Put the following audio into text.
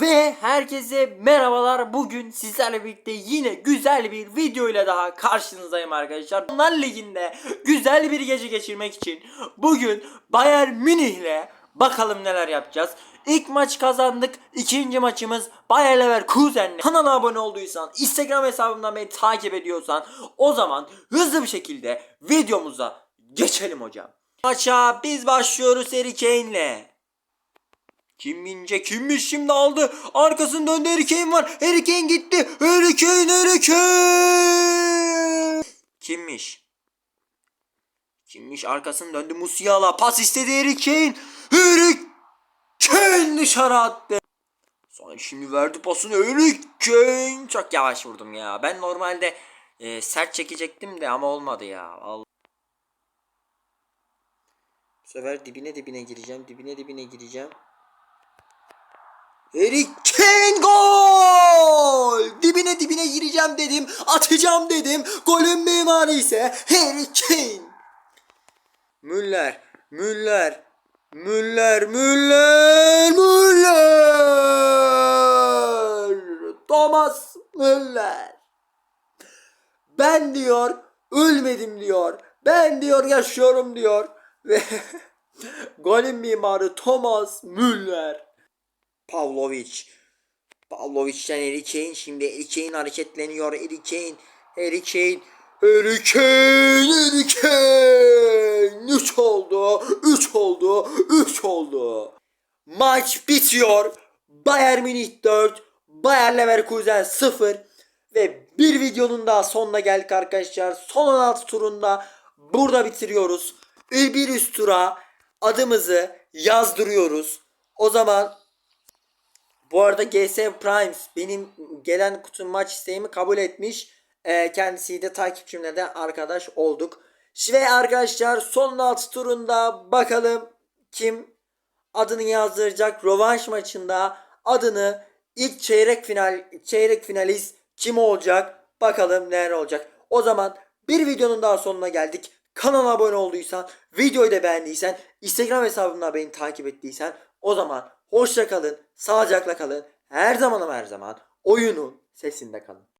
Ve herkese merhabalar. Bugün sizlerle birlikte yine güzel bir video ile daha karşınızdayım arkadaşlar. Onlar Ligi'nde güzel bir gece geçirmek için bugün Bayern Münih'le bakalım neler yapacağız. İlk maç kazandık. İkinci maçımız Bayer Leverkusen'le. Kanala abone olduysan, Instagram hesabımdan beni takip ediyorsan o zaman hızlı bir şekilde videomuza geçelim hocam. Maça biz başlıyoruz Harry Kane'le. Kim bince kimmiş şimdi aldı. Arkasında önde Harry var. Harry gitti. Harry Kane. Kimmiş? Kimmiş arkasını döndü Musiala. Pas istedi Harry Kane. Harry dışarı attı. Sonra şimdi verdi pasını Harry. Çok yavaş vurdum ya. Ben normalde e, sert çekecektim de ama olmadı ya. Allah. Bu sefer dibine dibine gireceğim. Dibine dibine gireceğim. Harry Kane gol! Dibine dibine gireceğim dedim, atacağım dedim. Golün mimarı ise Harry Kane. Müller, Müller, Müller, Müller, Müller. Thomas Müller. Ben diyor, ölmedim diyor. Ben diyor yaşıyorum diyor. Ve golün mimarı Thomas Müller. Pavlovic. Pavlovic'ten Harry Kane. Şimdi Harry Kane hareketleniyor. Harry Kane. Harry Kane. Harry Kane. Harry Kane. 3 oldu. 3 oldu. 3 oldu. Maç bitiyor. Bayern Münih 4. Bayer Leverkusen 0. Ve bir videonun daha sonuna geldik arkadaşlar. Son 16 turunda burada bitiriyoruz. Bir üst tura adımızı yazdırıyoruz. O zaman bu arada GS Primes benim gelen kutu maç isteğimi kabul etmiş. Ee, kendisiyle de takipçimle de arkadaş olduk. Ve arkadaşlar son 16 turunda bakalım kim adını yazdıracak rövanş maçında adını ilk çeyrek final çeyrek finalist kim olacak bakalım neler olacak. O zaman bir videonun daha sonuna geldik. Kanala abone olduysan, videoyu da beğendiysen, Instagram hesabımdan beni takip ettiysen o zaman hoşça kalın, sağlıcakla kalın. Her zaman ama her zaman oyunun sesinde kalın.